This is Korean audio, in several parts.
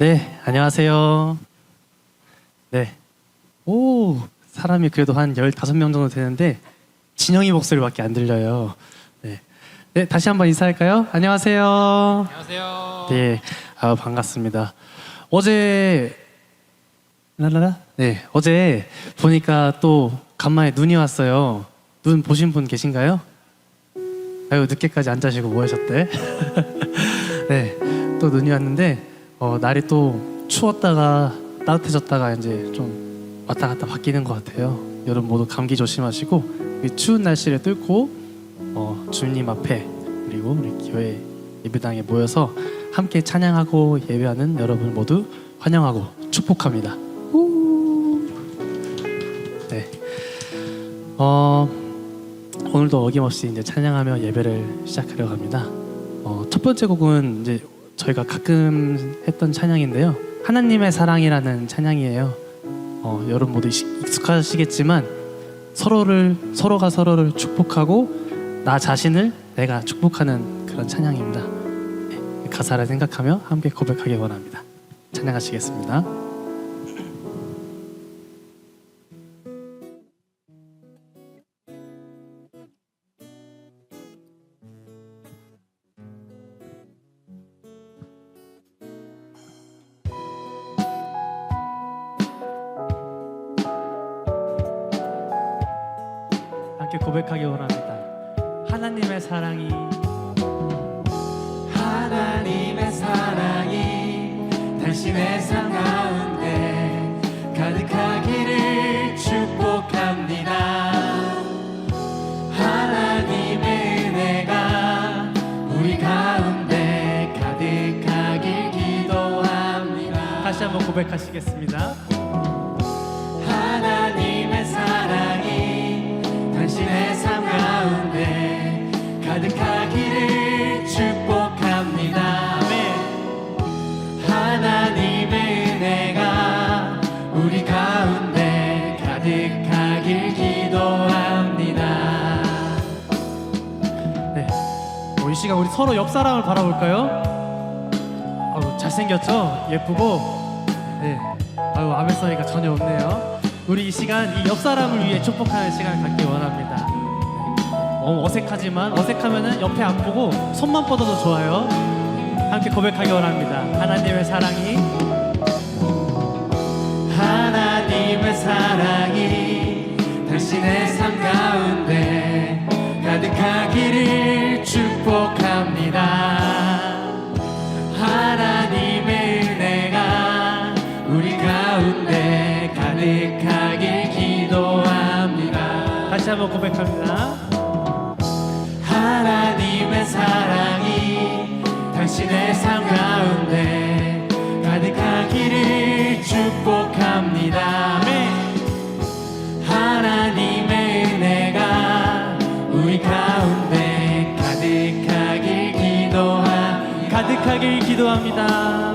네, 안녕하세요. 네. 오, 사람이 그래도 한 15명 정도 되는데 진영이 목소리밖에 안 들려요. 네. 네, 다시 한번 인사할까요? 안녕하세요. 안녕하세요. 네, 아, 반갑습니다. 어제 라라라? 네, 어제 보니까 또 간만에 눈이 왔어요. 눈 보신 분 계신가요? 아유 늦게까지 안 자시고 뭐 하셨대? 네, 또 눈이 왔는데 어, 날이 또 추웠다가 따뜻해졌다가 이제 좀 왔다 갔다 바뀌는 것 같아요. 여러분 모두 감기 조심하시고 이 추운 날씨를 뚫고 어, 주님 앞에 그리고 우리 교회 예배당에 모여서 함께 찬양하고 예배하는 여러분 모두 환영하고 축복합니다. 우. 네. 어, 오늘도 어김없이 이제 찬양하며 예배를 시작하려고 합니다. 어, 첫 번째 곡은 이제 저희가 가끔 했던 찬양인데요. 하나님의 사랑이라는 찬양이에요. 어, 여러분 모두 익- 익숙하시겠지만 서로를 서로가 서로를 축복하고 나 자신을 내가 축복하는 그런 찬양입니다. 네, 가사를 생각하며 함께 고백하기 원합니다. 찬양하시겠습니다. 하나님의 사랑이 당신의 삶 가운데 가득하기를 축복합니다. 하나님의 은혜가 우리 가운데 가득하길 기도합니다. 다시 한번 고백하시겠습니다. 시간 우리 서로 옆 사람을 바라볼까요? 아우, 잘생겼죠? 예쁘고. 네. 아유 소리가 전혀 없네요. 우리 이 시간 이 옆 사람을 위해 축복하는 시간을 갖기 원합니다. 네. 어, 어색하지만 어색하면은 옆에 안 보고 손만 뻗어도 좋아요. 함께 고백하기 원합니다. 하나님의 사랑이 하나님의 사랑이 당신의 삶 가운데 가득하기를 축복합니다. 하나님의 은혜가 우리 가운데 가득하길 기도합니다. 다시 한번 고백합니다. 하나님의 사랑이 당신의 삶 가운데 가득하기를 축복합니다. 기도합니다.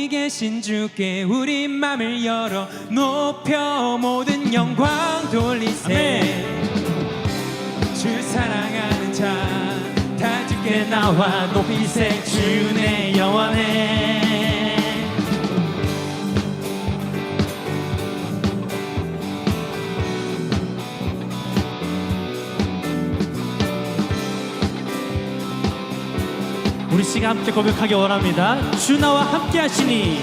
높이 계신 주께 우리 맘을 열어 높여 모든 영광 돌리세. 주 사랑하는 자 다 주께 나와 높이세. 주내 영원해 시간 함께 고백하기 원합니다. 주 나와 함께 하시니.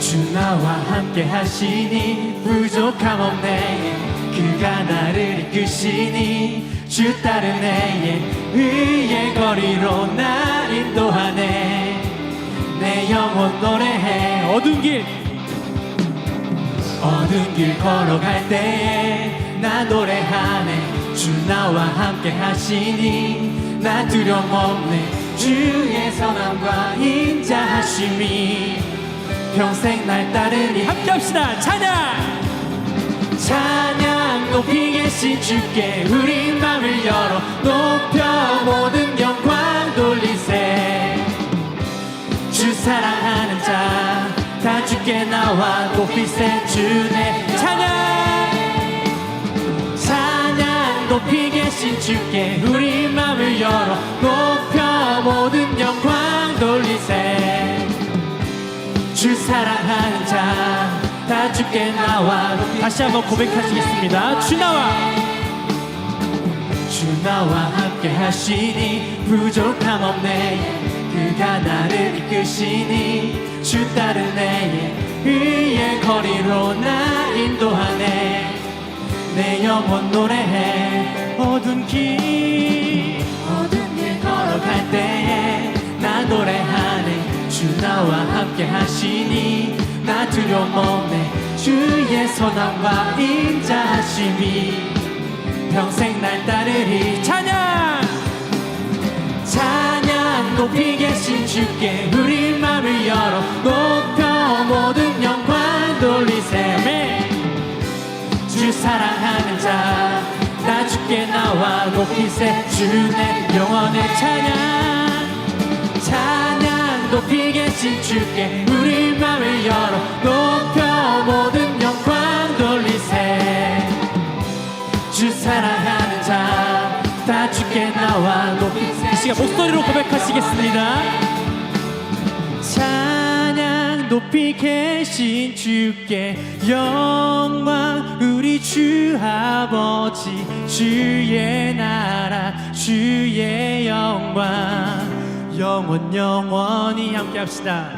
주 나와 함께 하시니 부족함 없네. 그가 나를 이끄시니 주 따르네 의의 거리로 날 인도하네. 내 영혼 노래해. 어두운 길. 어두운 길 걸어갈 때에 나 노래하네. 주 나와 함께 하시니 나 두려움 없네 주의 선함과 인자하심이 평생 날 따르니 함께 합시다. 찬양. 찬양 높이 계신 주께 우리 맘을 열어 높여 모든 영광 돌리세 주 사랑하는 자 다 주께 나와 높이세 주내 높이 계신 주께 우리 맘을 열어 높여 모든 영광 돌리세. 주 사랑하는 자 다 주께 나와. 다시 한번 고백하시겠습니다. 주 나와. 주 나와 함께 하시니 부족함 없네. 그가 나를 이끄시니 주 따르네. 의의 거리로 나 인도하네 내 영혼 노래해. 어두운 길 어두운 길 걸어갈 때에 나 노래하네 주 나와 함께 하시니 나 두려움 없네. 주의 선함과 인자하심이 평생 날 따르리. 찬양. 찬양 높이 계신 주께 우리 맘을 열어. 높여 모든 영광 돌리세 네. 주 사랑하는 자 나 주께 나와 높이세 주내 영원의 찬양 찬양 높이 계신 주께 우리 맘을 열어 높여 모든 영광 돌리세 주 사랑하는 자 다 주께 나와 높이세 이 시간 목소리로 고백하시겠습니다. 높이 계신 주께 영광 우리 주 아버지 주의 나라 주의 영광. 영원 영원히 함께 합시다.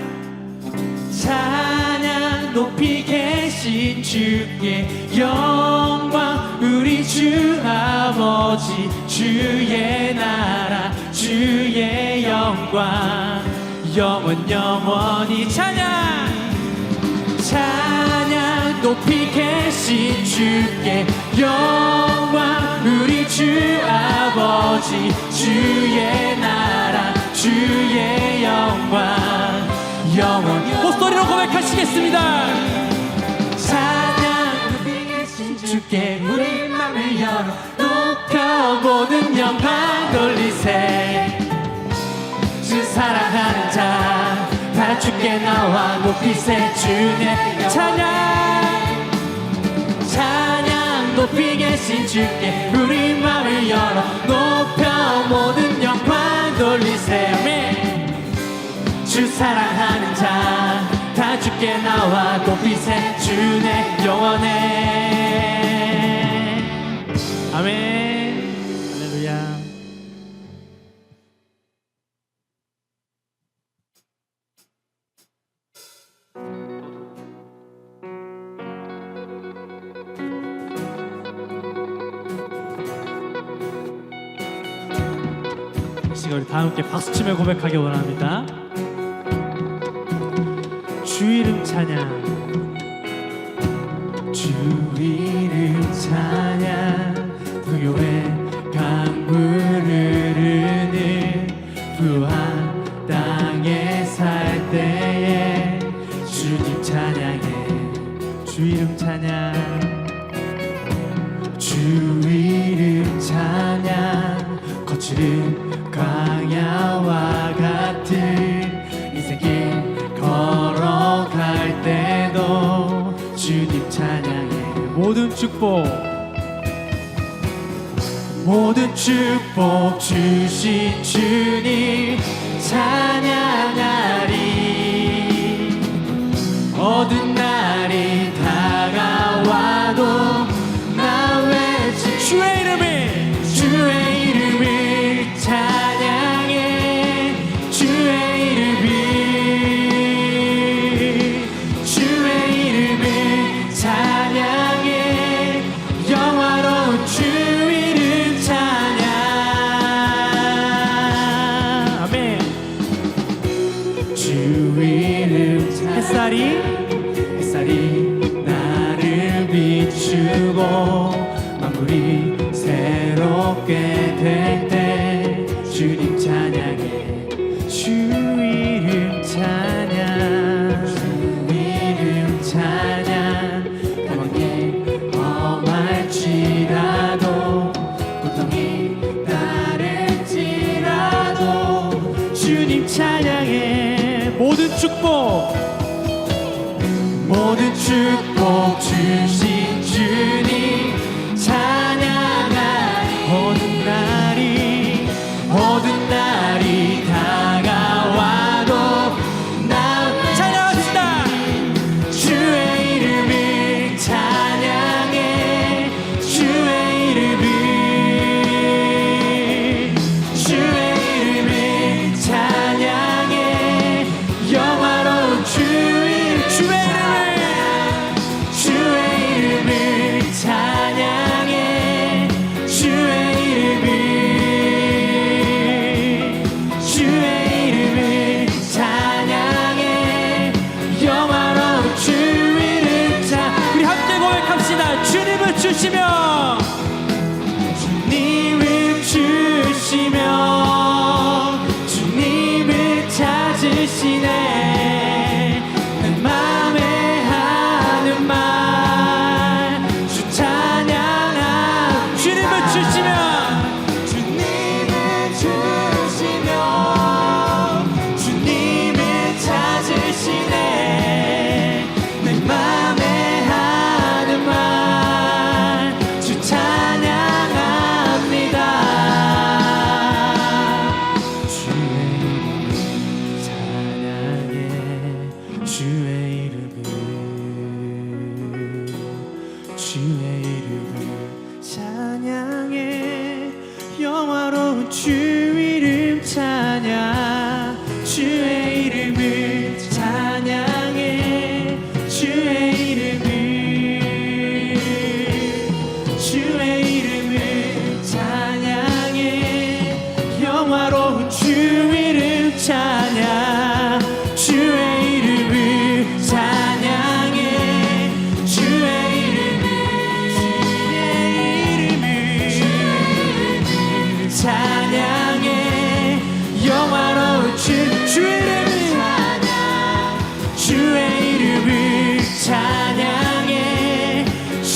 찬양 높이 계신 주께 영광 우리 주 아버지 주의 나라 주의 영광. 영원 영원히 찬양 찬양 높이 계신 주께 영광 우리 주 아버지 주의 나라 주의 영광 영원. 목소리로 고백하시겠습니다. 찬양 높이 계신 주께 우리 맘을 열어 높여 모든 영광 돌리세. 주 사랑하는 자 다 주께 나와 높이세 주의 찬양 찬양 높이 계신 주께 우리 맘을 열어 높여 모든 영광 돌리세. 주 사랑하는 자 다 주께 나와 높이세 주내 영원해 아멘. 이 시간 우리 다 함께 박수치며 고백하기 원합니다. 주 이름 찬양. 주 이름 찬양 축복. 모든 축복 주신 주님 축복. 모든 축복 주시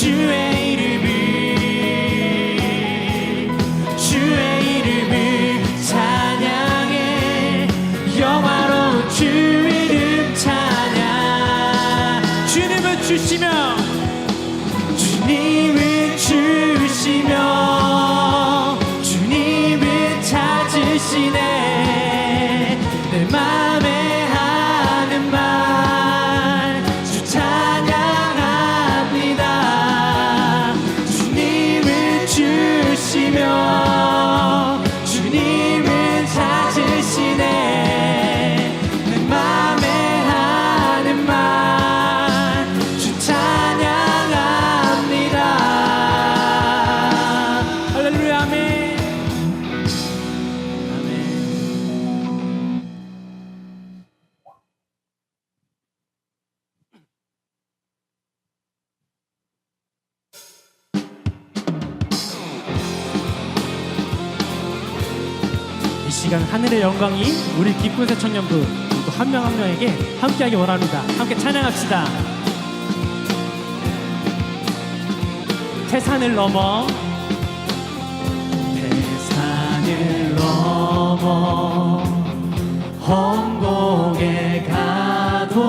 주의 이름을 주의 이름을 찬양해. 영화로운 주 이름 찬양. 주님을 주시며 시간 하늘의 영광이 우리 기쁜 새청년부 또 한 명 한 명에게 함께하기 원합니다. 함께 찬양합시다. 태산을 넘어 태산을 넘어 헌공에 가도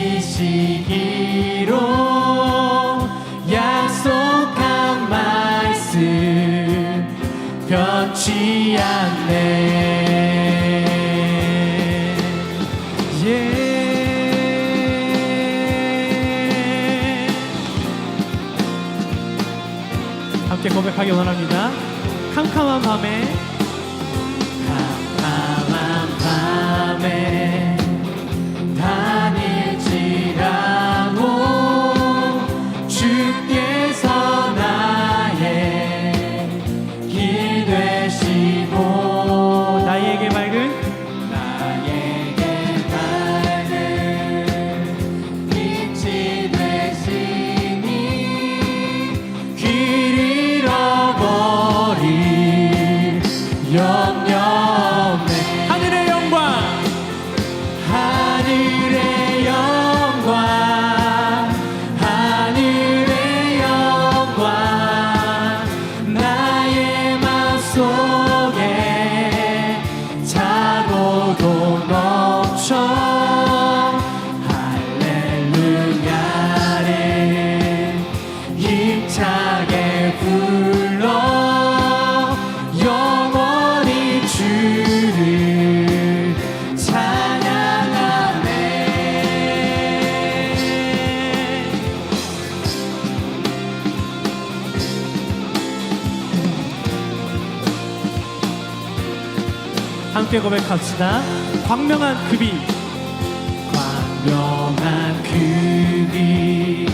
지키시기로 약속한 말씀 변치 않네. 예. 함께 고백하기 원합니다. 캄캄한 밤에 고백합시다. 광명한 급이 광명한 급이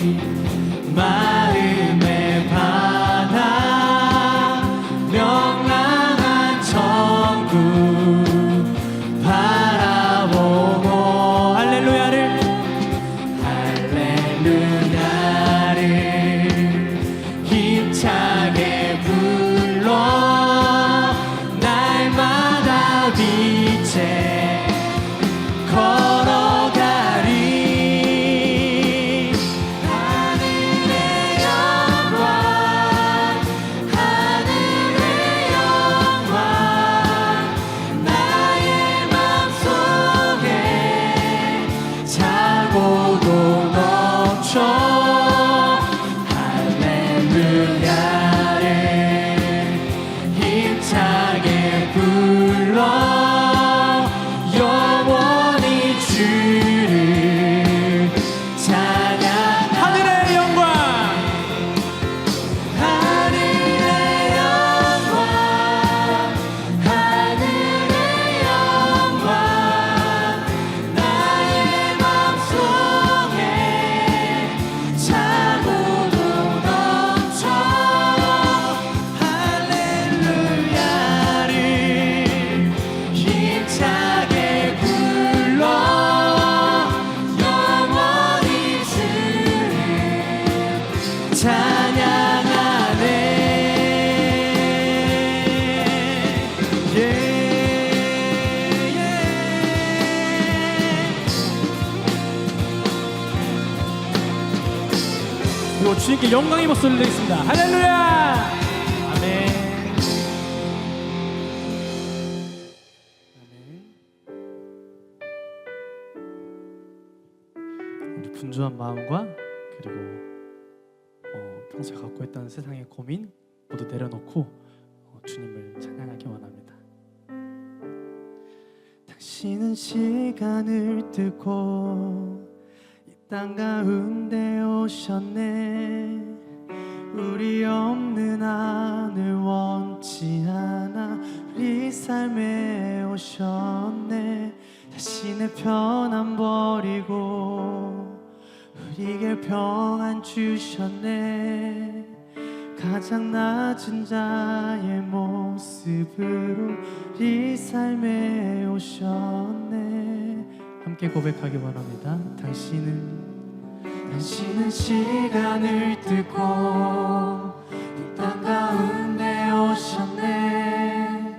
넘 주님께 영광의 목소리 드리겠습니다. 할렐루야! 분주한 마음과 그리고 어, 평소에 갖고 있던 세상의 고민 모두 내려놓고 어, 주님을 찬양하기 원합니다. 당신은 시간을 뜨고 이 땅 가운데 오셨네. 우리 없는 하늘 원치 않아 우리 삶에 오셨네. 자신의 편안 버리고 우리에게 평안 주셨네. 가장 낮은 자의 모습으로 우리 삶에 오셨네 함께 고백하기 원합니다. 당신은 당신은 시간을 뜨고 이땅 가운데 오셨네.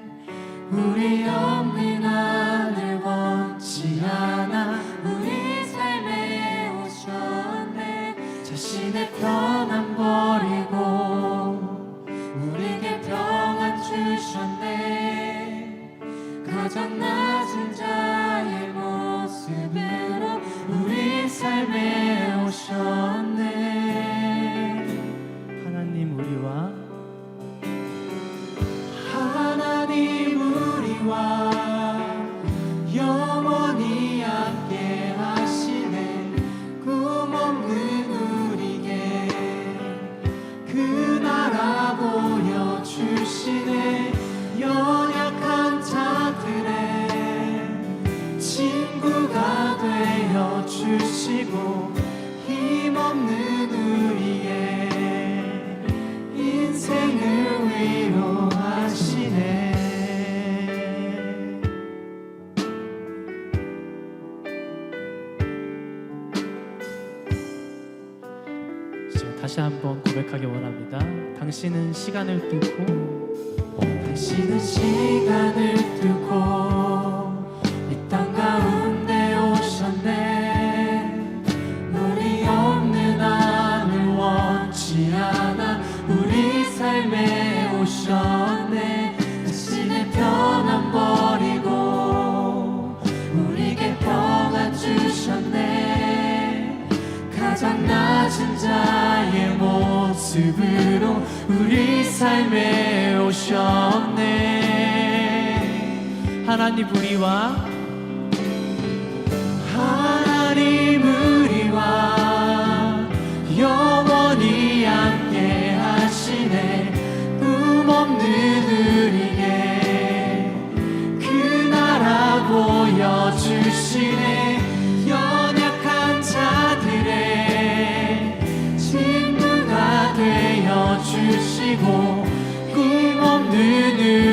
우리 없는 하늘 원치 않아 우리 삶에 오셨네. 자신의 편안 버리고 우리에게 평안 주셨네. 가장 낮은 자 우리 삶 시간을 뚫고. 당신은 시 하시고 꿈없는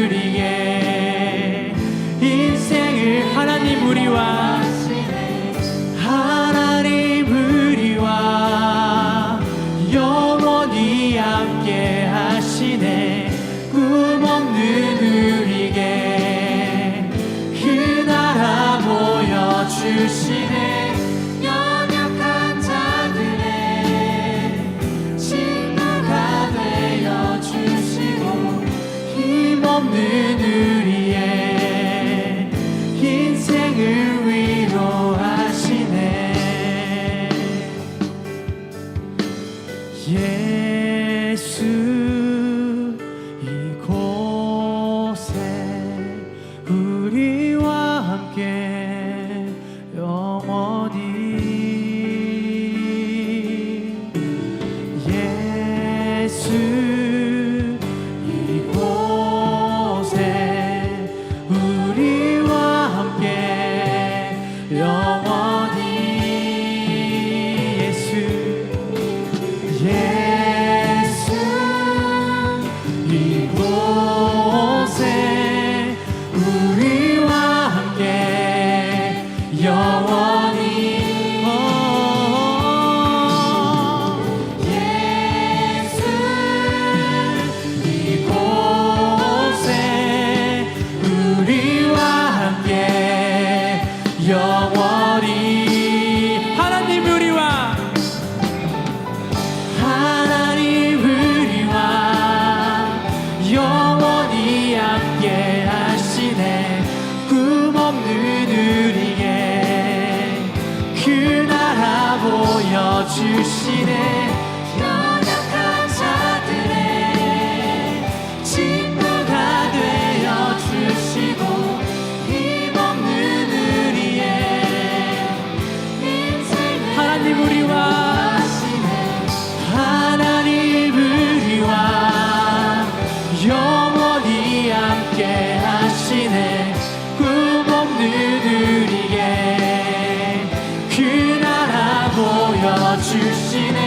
주시네.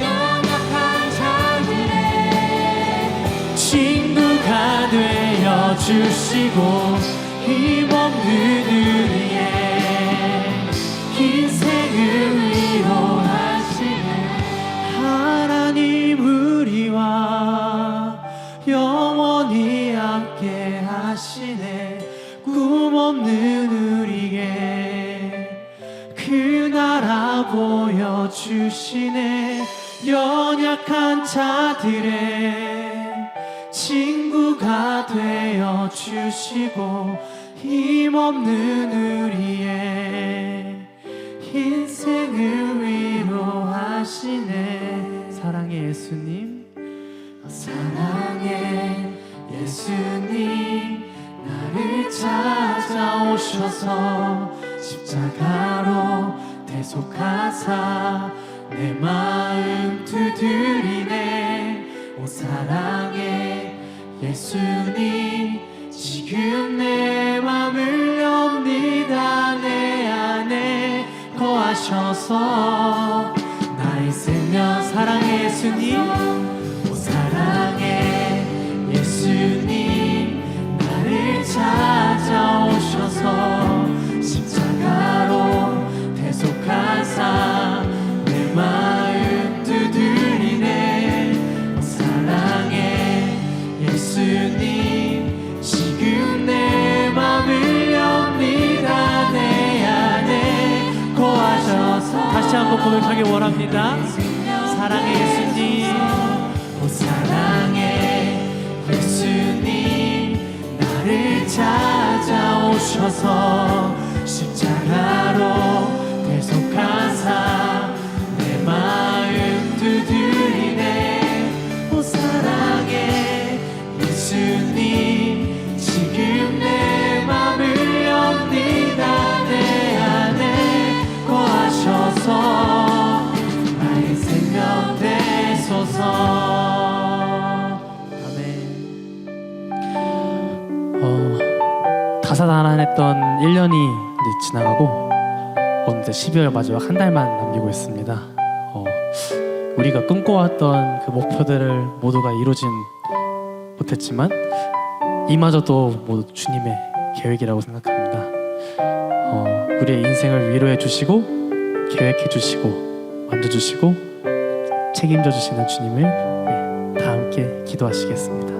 연약한 자들의 친구가 되어 주시고 힘없는 우리 보여주시네. 연약한 자들의 친구가 되어 주시고 힘없는 우리의 인생을 위로하시네. 사랑의 예수님. 사랑의 예수님 나를 찾아오셔서 십자가로 속하사 내 마음 두드리네. 오 사랑의 예수님 지금 내 마음을 엽니다. 내 안에 거하셔서 나의 생명 사랑의 예수님. 고백하기 원합니다. 사랑해 예수님. 오 사랑해 예수님 나를 찾아오셔서 십자가 아사다난했던 1년이 이제 지나가고 어느새 12월 마지막 한 달만 남기고 있습니다. 어, 우리가 꿈꿔왔던 그 목표들을 모두가 이루진 못했지만 이마저도 모두 주님의 계획이라고 생각합니다. 어, 우리의 인생을 위로해 주시고 계획해 주시고 만져 주시고 책임져 주시는 주님을 다 함께 기도하시겠습니다.